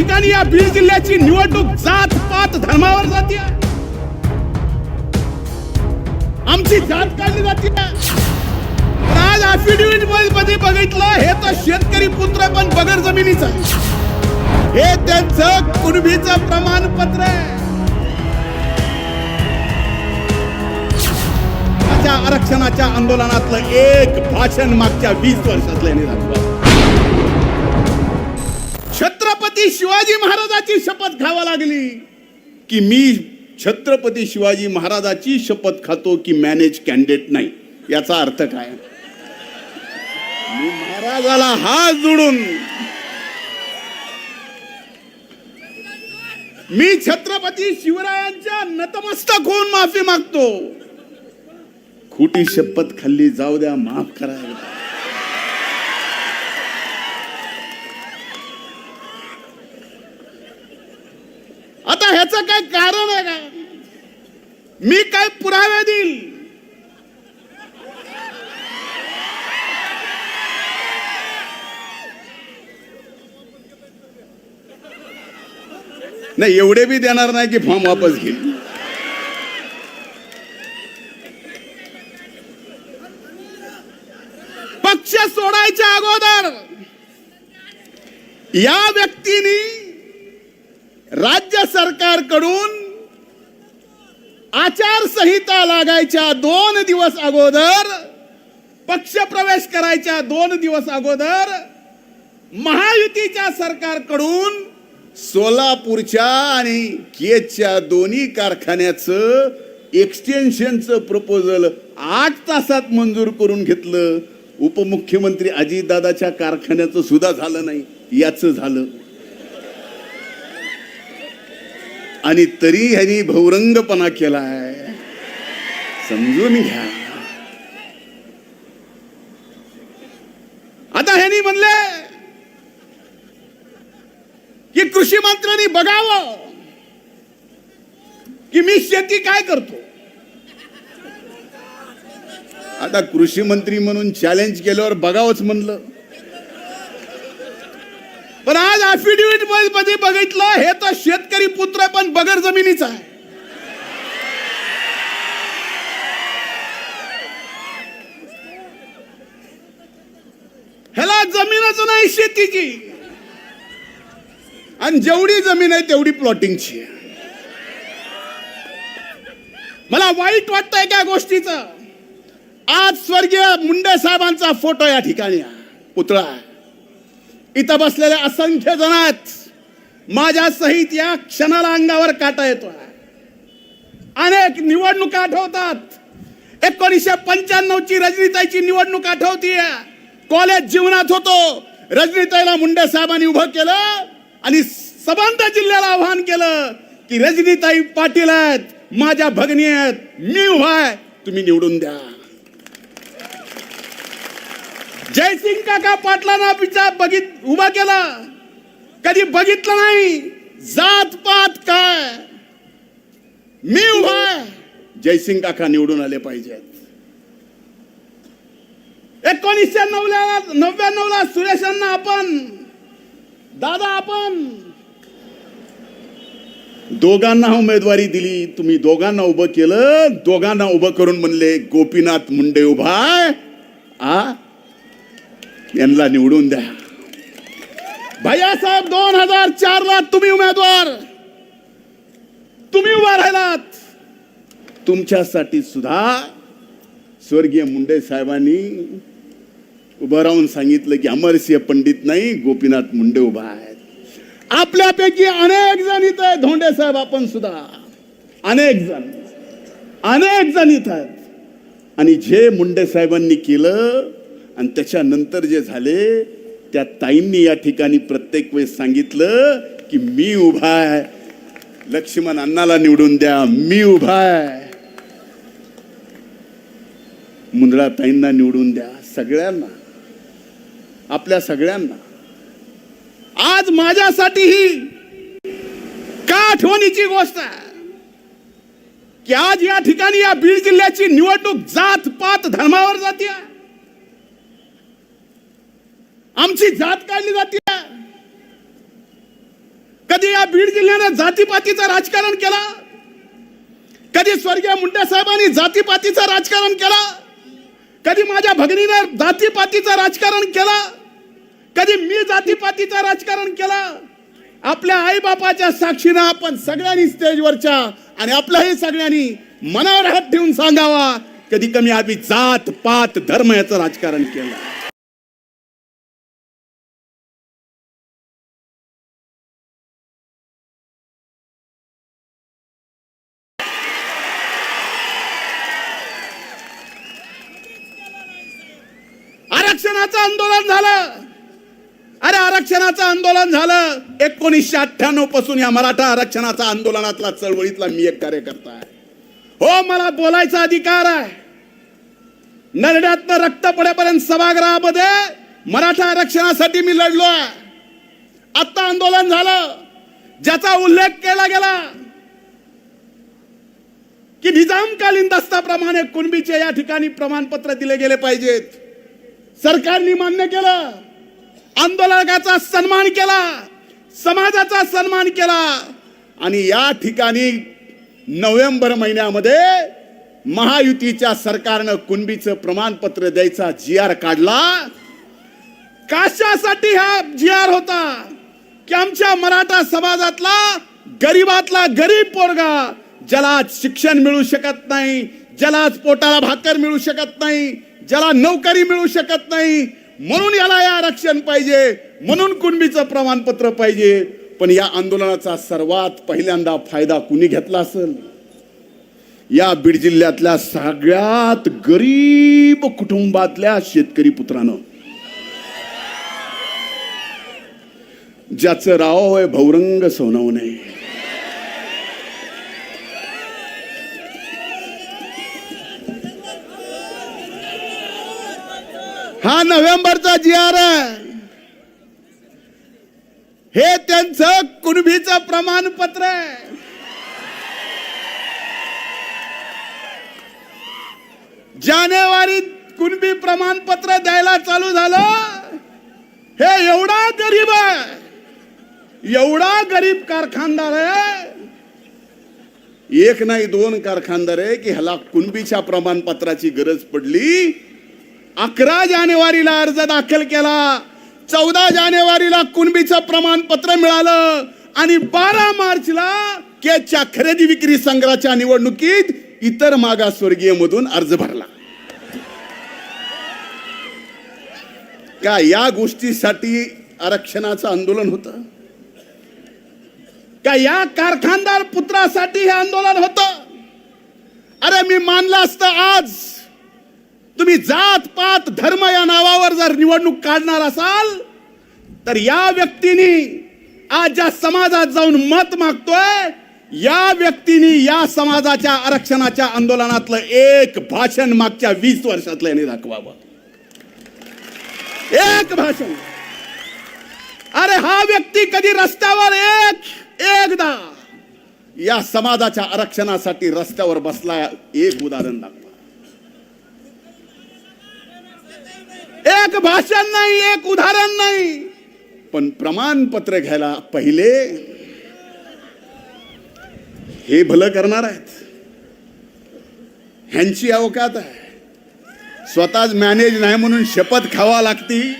ठिकाणी या बीड जिल्ह्याची निवडणूक जात पात धर्मावर जाते. आमची जात काढली जाते. आज अफिडेव्हिटमध्ये बघितलं हे तर शेतकरी पुत्र पण बगर जमिनीचा हे त्यांचं कुणबीचं प्रमाणपत्र आहे. आरक्षणाच्या आंदोलनातलं एक भाषण मागच्या वीस वर्षातलं यांनी दाखवलं छत्रपती शिवाजी महाराजाची शपथ घ्यावा लागली. की मी छत्रपती शिवाजी महाराजाची शपथ खातो की मॅनेज कॅन्डिडेट नाही याचा अर्थ काय? मी महाराजाला हात जोडून मी छत्रपती शिवरायांच्या नतमस्तक होऊन माफी मागतो. खोटी शपथ खाल्ली जाऊ द्या माफ करा. याच काय कारण आहे का? मी काय पुरावे देईल? नाही एवढे बी देणार नाही की फॉर्म वापस घेईल. पक्ष सोडायच्या अगोदर या व्यक्तीनी राज्य सरकारकडून आचारसंहिता लागायच्या दोन दिवस अगोदर पक्ष प्रवेश करायच्या दोन दिवस अगोदर महायुतीच्या सरकारकडून सोलापूरच्या आणि केजच्या दोन्ही कारखान्याचं एक्सटेन्शनचं प्रपोजल आठ तासात मंजूर करून घेतलं. उपमुख्यमंत्री अजितदादाच्या कारखान्याचं सुद्धा झालं नाही. याचं झालं. आणि तरी ह्यांनी भौरंगपणा केलाय. समजून घ्या. आता ह्यांनी म्हणले की कृषी मंत्र्यांनी बघावं की मी शेती काय करतो. आता कृषी मंत्री म्हणून चॅलेंज केल्यावर बघावंच म्हणलं. पण आज अफिडेव्हिटमध्ये बघितलं हे तर शेतकरी पुत्र पण बगर जमिनीचा आहे. ह्याला जमीनच नाही शेतीची. आणि जेवढी जमीन आहे तेवढी प्लॉटिंगची आहे. मला वाईट वाटतंय त्या गोष्टीचं. आज स्वर्गीय मुंडे साहेबांचा फोटो या ठिकाणी पुतळा आहे. इथं बसलेल्या असंख्य जणात माझ्या सहित या क्षणाला अंगावर काटा येतो अनेक निवडणुका आठवतात. एकोणीसशे पंच्याण्णव ची रजनीताईची निवडणूक आठवतीय. कॉलेज जीवनात होतो. रजनीताईला मुंडे साहेबांनी उभं केलं आणि सबंध जिल्ह्याला आव्हान केलं की रजनीताई पाटील आहेत माझ्या भगिनी आहेत मी उभा आहे तुम्ही निवडून द्या. जयसिंग काका पाटलांना विचार बघित उभा केला. कधी बघितलं नाही. जात पात काय? मी उभा जयसिंग काका निवडून आले पाहिजेत. एकोणीसशे नवल्या नव्याण्णव ला सुरेशांना आपण दादा आपण. दोघांना उमेदवारी दिली. तुम्ही दोघांना उभं केलं. दोघांना उभं करून म्हणले गोपीनाथ मुंडे उभा आ? यांना निवडून द्या. भैयासाहेब दोन हजार चार ला तुम्ही उमेदवार. तुम्ही उभा राहिलात. तुमच्यासाठी सुद्धा स्वर्गीय मुंडे साहेबांनी उभं राहून सांगितलं की अमरसिंह पंडित नाही गोपीनाथ मुंडे उभा आहेत. आपल्यापैकी अनेक जण इथं आहेत धोंडे साहेब आपण सुद्धा. अनेक जण. अनेक जण इथं आहेत. आणि जे मुंडे साहेबांनी केलं आणि त्याच्यानंतर जे झाले त्या ताईंनी या ठिकाणी प्रत्येक वेळेस सांगितलं की मी उभा आहे. लक्ष्मण अण्णाला निवडून द्या. मी उभा आहे. मुंदळा ताईंना निवडून द्या. सगळ्यांना. आपल्या सगळ्यांना. आज माझ्यासाठी ही का आठवणीची गोष्ट आहे? की आज या ठिकाणी या बीड जिल्ह्याची निवडणूक जात पात धर्मावर जाते आमची जात काढली जाते. या बीड जिल्ह्याने जातीपातीचं राजकारण केला? कधी स्वर्गीय मुंडे साहेबांनी जातीपातीचं राजकारण केला? कधी माझ्या भगिनीनं जातीपातीचं राजकारण केला? कधी मी जातीपातीचं राजकारण केला? आपल्या आईबापाच्या साक्षीनं आपण सगळ्यांनी स्टेजवरच्या आणि आपल्याही सगळ्यांनी मनावर हात ठेवून सांगावा कधी कमी आम्ही जात पात धर्म याचं राजकारण केलं. आरक्षणाचं आंदोलन झालं. अरे आरक्षणाचं आंदोलन झालं. एकोणीसशे अठ्ठ्याण्णवपासून या मराठा आरक्षणाचा आंदोलनातला चळवळीतला मी एक कार्यकर्ता आहे. हो मला बोलायचा अधिकार आहे. नरड्यातनं रक्त पडेपर्यंत सभागृहामध्ये मराठा आरक्षणासाठी मी लढलो आहे. आत्ता आंदोलन झालं. ज्याचा उल्लेख केला गेला की निजामकालीन दस्ताप्रमाणे कुणबीचे या ठिकाणी प्रमाणपत्र दिले गेले पाहिजेत. सरकारने मान्य केलं. आंदोलकाचा सन्मान केला. समाजाचा सन्मान केला. आणि या ठिकाणी नोव्हेंबर महिन्यामध्ये महायुतीच्या सरकारनं कुणबीचं प्रमाणपत्र द्यायचा जी आर काढला. कशासाठी हा जी आर होता? की आमच्या मराठा समाजातला गरीबातला गरीब पोरगा ज्याला शिक्षण मिळू शकत नाही ज्याला पोटाला भाकर मिळू शकत नाही ज्याला नोकरी मिळू शकत नाही म्हणून याला या आरक्षण पाहिजे म्हणून कुणबीचं प्रमाणपत्र पाहिजे. पण या आंदोलनाचा सर्वात पहिल्यांदा फायदा कुणी घेतला असेल? या बीड जिल्ह्यातल्या सगळ्यात गरीब कुटुंबातल्या शेतकरी पुत्रानं. ज्याचं राव आहे भौरंग सोनवणे. हा नोव्हेंबरचा जी आर आहे. हे त्यांचं कुणबीचं प्रमाणपत्र आहे. जानेवारीत कुणबी प्रमाणपत्र द्यायला चालू झालं? हे एवढा गरीब आहे. एवढा गरीब कारखानदार आहे. एक नाही दोन कारखानदार आहे की ह्याला कुणबीच्या प्रमाणपत्राची गरज पडली? अकरा जानेवारीला अर्ज दाखल केला. चौदा जानेवारीला कुणबीचं प्रमाणपत्र मिळालं आणि बारा मार्चला केच्या खरेदी विक्री संघाच्या निवडणुकीत इतर मागासवर्गीय मधून अर्ज भरला. का या गोष्टीसाठी आरक्षणाचं आंदोलन होतं? का या कारखानदार पुत्रासाठी हे आंदोलन होतं? अरे मी मानलं असतं आज. तुम्ही जात पात धर्म या नावावर जर निवडणूक काढणार असाल तर या व्यक्तीने आज ज्या समाजात जाऊन मत मागतोय या व्यक्तीने या समाजाच्या आरक्षणाच्या आंदोलनातलं एक भाषण मागच्या वीस वर्षातलं याने दाखवावं. एक भाषण. अरे हा व्यक्ती कधी रस्त्यावर एक एकदा या समाजाच्या आरक्षणासाठी रस्त्यावर बसला एक उदाहरण दाखवा. एक भाषण नाही एक उदाहरण नाही. पण प्रमाणपत्र घ्यायला पहिले हे भलं करणार आहेत. ह्यांची अवकात आहे. स्वतःच मॅनेज नाही म्हणून शपथ खावा लागती.